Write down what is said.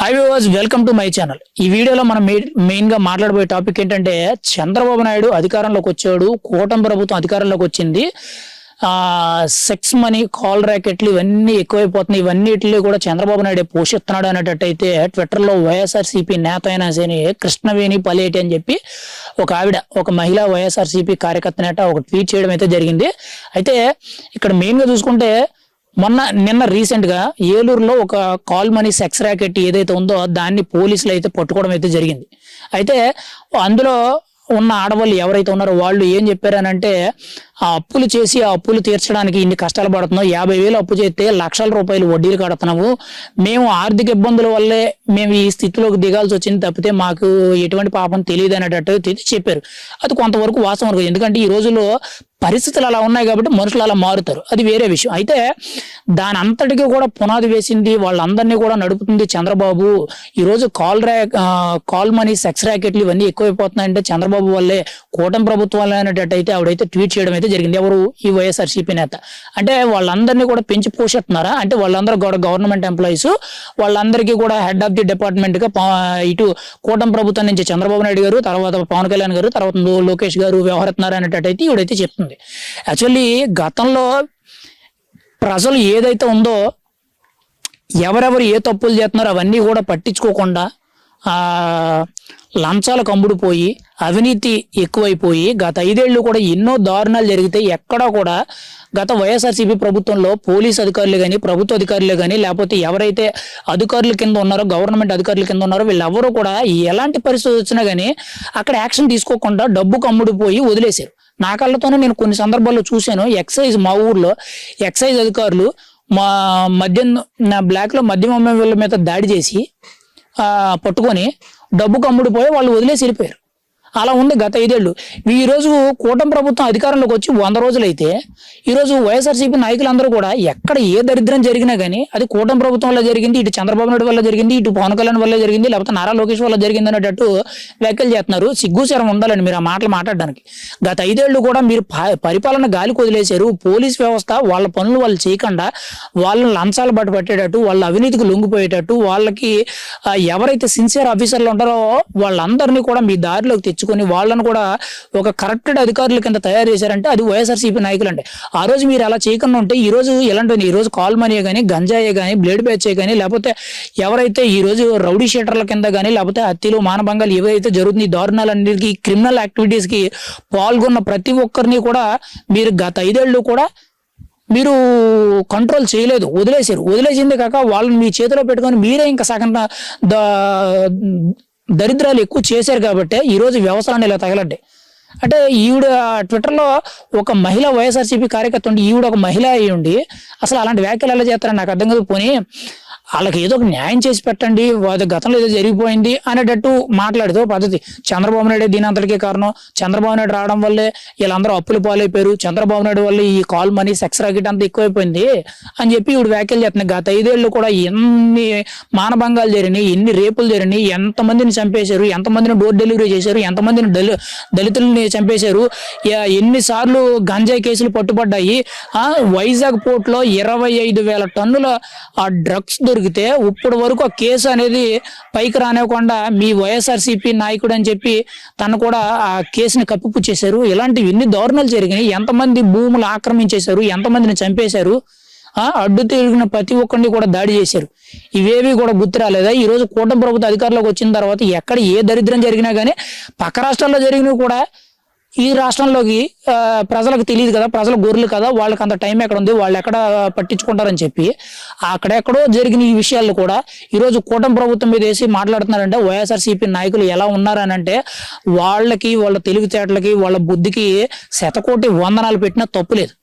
Hi viewers welcome to my channel ఈ వీడియోలో మనం మెయిన్గా మాట్లాడబోయే టాపిక్ ఏంటంటే చంద్రబాబు నాయుడు అధికారంలోకి వచ్చాడు కూటమి ప్రభుత్వం అధికారంలోకి వచ్చింది. ఆ సెక్స్ మనీ కాల్ ర్యాకెట్లు ఇవన్నీ ఎక్కువైపోతున్నాయి. ఇవన్నిటిలో కూడా చంద్రబాబు నాయుడు పోషిస్తున్నాడు అనేటట్టయితే ట్విట్టర్లో వైఎస్ఆర్సీపీ నేత అయినా సరే కృష్ణవేణి పలేటి అని చెప్పి ఒక ఆవిడ ఒక మహిళా వైఎస్ఆర్సీపీ కార్యకర్త నేట ఒక ట్వీట్ చేయడం అయితే జరిగింది. అయితే ఇక్కడ మెయిన్గా చూసుకుంటే మొన్న నిన్న రీసెంట్గా ఏలూరులో ఒక కాల్ మనీ సెక్స్ ర్యాకెట్ ఏదైతే ఉందో దాన్ని పోలీసులు అయితే పట్టుకోవడం అయితే జరిగింది. అయితే అందులో ఉన్న ఆడవాళ్ళు ఎవరైతే ఉన్నారో వాళ్ళు ఏం చెప్పారనంటే ఆ అప్పులు చేసి ఆ అప్పులు తీర్చడానికి ఇన్ని కష్టాలు పడుతున్నావు? యాభై వేలు అప్పు చేస్తే లక్షల రూపాయలు వడ్డీలు కడుతున్నాము మేము ఆర్థిక ఇబ్బందుల వల్లే మేము ఈ స్థితిలోకి దిగాల్సి వచ్చింది తప్పితే మాకు ఎటువంటి పాపం తెలియదు అనేటట్టు చెప్పారు. అది కొంతవరకు వాస్తవం వరకు ఎందుకంటే ఈ రోజుల్లో పరిస్థితులు అలా ఉన్నాయి కాబట్టి మనుషులు అలా మారుతారు. అది వేరే విషయం. అయితే దాని అంతటికీ కూడా పునాది వేసింది వాళ్ళందరినీ కూడా నడుపుతుంది చంద్రబాబు. ఈరోజు కాల్ ర్యా కాల్ మనీ సెక్స్ ర్యాకెట్లు ఇవన్నీ ఎక్కువైపోతున్నాయంటే చంద్రబాబు వల్లే కూటమి ప్రభుత్వం వల్లే అనేటట్టయితే ఆవిడైతే ట్వీట్ చేయడం అయితే జరిగింది. ఎవరు? ఈ వైఎస్ఆర్సీపీ నేత. అంటే వాళ్ళందరినీ కూడా పెంచి పోషిస్తున్నారా? అంటే వాళ్ళందరూ కూడా గవర్నమెంట్ ఎంప్లాయీస్. వాళ్ళందరికీ కూడా హెడ్ ఆఫ్ ది డిపార్ట్మెంట్గా ఇటు కూటమి ప్రభుత్వం నుంచి చంద్రబాబు నాయుడు గారు తర్వాత పవన్ కళ్యాణ్ గారు తర్వాత లో- లోకేష్ గారు వ్యవహరిస్తున్నారు అనేటట్టయితే ఈవిడైతే చెప్తుంది. యాక్చువల్లీ గతంలో ప్రజలు ఏదైతే ఉందో ఎవరెవరు ఏ తప్పులు చేస్తున్నారో అవన్నీ కూడా పట్టించుకోకుండా లంచాలు కంబుడిపోయి అవినీతి ఎక్కువైపోయి గత ఐదేళ్ళు కూడా ఎన్నో దారుణాలు జరిగితే ఎక్కడా కూడా గత వైఎస్ఆర్సీపీ ప్రభుత్వంలో పోలీస్ అధికారులు కానీ ప్రభుత్వ అధికారులు కానీ లేకపోతే ఎవరైతే అధికారుల కింద ఉన్నారో గవర్నమెంట్ అధికారుల కింద ఉన్నారో వీళ్ళెవరూ కూడా ఎలాంటి పరిస్థితి వచ్చినా కానీ అక్కడ యాక్షన్ తీసుకోకుండా డబ్బు కమ్ముడిపోయి వదిలేశారు. నా కళ్ళతోనే నేను కొన్ని సందర్భాల్లో చూశాను. ఎక్సైజ్ మా ఊర్లో ఎక్సైజ్ అధికారులు మా మద్యం నా బ్లాక్లో మద్యం అమ్మే వీళ్ళ మీద దాడి చేసి పట్టుకొని డబ్బు కమ్ముడిపోయి వాళ్ళు వదిలేసి వెళ్ళిపోయారు. అలా ఉంది గత ఐదేళ్ళు ఈ రోజు కూటమి ప్రభుత్వం అధికారంలోకి వచ్చి వంద రోజులైతే ఈరోజు వైఎస్ఆర్సీపీ నాయకులందరూ కూడా ఎక్కడ ఏ దరిద్రం జరిగినా కానీ అది కూటమి ప్రభుత్వం వల్ల జరిగింది ఇటు చంద్రబాబు నాయుడు వల్ల జరిగింది ఇటు పవన్ కళ్యాణ్ వల్ల జరిగింది లేకపోతే నారా లోకేష్ వల్ల జరిగింది అనేటట్టు వ్యాఖ్యలు చేస్తున్నారు. సిగ్గుశరం ఉండాలండి మీరు ఆ మాటలు మాట్లాడడానికి. గత ఐదేళ్ళు కూడా మీరు ప- పరిపాలన గాలికి వదిలేశారు. పోలీస్ వ్యవస్థ వాళ్ళ పనులు వాళ్ళు చేయకుండా వాళ్ళని లంచాలు బట్ట పట్టేటట్టు వాళ్ళ అవినీతికి లొంగిపోయేటట్టు వాళ్ళకి ఎవరైతే సిన్సియర్ ఆఫీసర్లు ఉంటారో వాళ్ళందరినీ కూడా మీ దారిలోకి తెచ్చుకొని వాళ్ళని కూడా ఒక కరెక్టెడ్ అధికారుల కింద తయారు చేశారంటే అది వైఎస్ఆర్సీపీ నాయకులు అంటే ఆ రోజు మీరు అలా చేయకుండా ఉంటే ఈ రోజు ఎలాంటి ఈ రోజు కాల్ మనీ కానీ గంజాయే కానీ బ్లేడ్ బ్యాచే కానీ లేకపోతే ఎవరైతే ఈ రోజు రౌడీ షీటర్ల కింద కానీ లేకపోతే హత్యలు మానభంగాలు ఏవైతే జరుగుతుంది దారుణాలన్నిటికీ క్రిమినల్ యాక్టివిటీస్కి పాల్గొన్న ప్రతి ఒక్కరిని కూడా మీరు గత ఐదేళ్ళు కూడా మీరు కంట్రోల్ చేయలేదు వదిలేశారు. వదిలేసింది కాక వాళ్ళని మీ చేతిలో పెట్టుకొని మీరే ఇంకా సగం దరిద్రాలు ఎక్కువ చేశారు కాబట్టి ఈరోజు వ్యవసాయాన్ని ఇలా తగలండి. అంటే ఈవిడ ట్విట్టర్లో ఒక మహిళ వైఎస్ఆర్సీపీ కార్యకర్త ఉండి ఈవిడ ఒక మహిళ అయి ఉండి అసలు అలాంటి వ్యాఖ్యలు ఎలా చేస్తారని నాకు అర్థం కాదు. పోనీ వాళ్ళకి ఏదో ఒక న్యాయం చేసి పెట్టండి వాళ్ళ గతంలో ఏదో జరిగిపోయింది అనేటట్టు మాట్లాడితే పద్ధతి. చంద్రబాబు నాయుడు దీని అంతటికే కారణం. చంద్రబాబు నాయుడు రావడం వల్లే వీళ్ళందరూ అప్పులు పాలైపోయారు. చంద్రబాబు నాయుడు వల్ల ఈ కాల్ మనీ సెక్స్ రాకెట్ అంతా ఎక్కువైపోయింది అని చెప్పి ఇప్పుడు వ్యాఖ్యలు చేస్తున్నాయి. గత ఐదేళ్ళు కూడా ఎన్ని మానభంగాలు జరిగినాయి ఎన్ని రేపులు జరిగినాయి ఎంతమందిని చంపేశారు ఎంతమందిని డోర్ డెలివరీ చేశారు ఎంతమందిని దళి దళితుల్ని చంపేశారు ఎన్నిసార్లు గంజాయి కేసులు పట్టుబడ్డాయి. వైజాగ్ పోర్ట్లో ఇరవై ఐదు వేల టన్నుల ఆ డ్రగ్స్ దొరికితే ఇప్పటి వరకు ఆ కేసు అనేది పైకి రానివ్వకుండా మీ వైఎస్ఆర్సీపీ నాయకుడు అని చెప్పి తను కూడా ఆ కేసుని కప్పిపుచ్చేశారు. ఇలాంటివి ఎన్ని దారుణాలు జరిగినాయి. ఎంతమంది భూములు ఆక్రమించేశారు. ఎంతమందిని చంపేశారు. ఆ అడ్డు తిరిగిన ప్రతి ఒక్కరిని కూడా దాడి చేశారు. ఇవేవి కూడా గుర్తు రాలేదా? ఈ రోజు కూటమి ప్రభుత్వ అధికారంలోకి వచ్చిన తర్వాత ఎక్కడ ఏ దరిద్రం జరిగినా గానీ పక్క రాష్ట్రాల్లో జరిగినవి కూడా ఈ రాష్ట్రంలోకి ప్రజలకు తెలియదు కదా ప్రజలు గొర్రెలు కదా వాళ్ళకి అంత టైం ఎక్కడ ఉంది వాళ్ళు ఎక్కడ పట్టించుకుంటారని చెప్పి అక్కడెక్కడో జరిగిన ఈ విషయాలు కూడా ఈరోజు కూటమి ప్రభుత్వం మీద వేసి మాట్లాడుతున్నారంటే వైఎస్ఆర్సీపీ నాయకులు ఎలా ఉన్నారని అంటే వాళ్ళకి వాళ్ళ తెలివితేటలకి వాళ్ళ బుద్ధికి శతకోటి వందనాలు పెట్టినా తప్పులేదు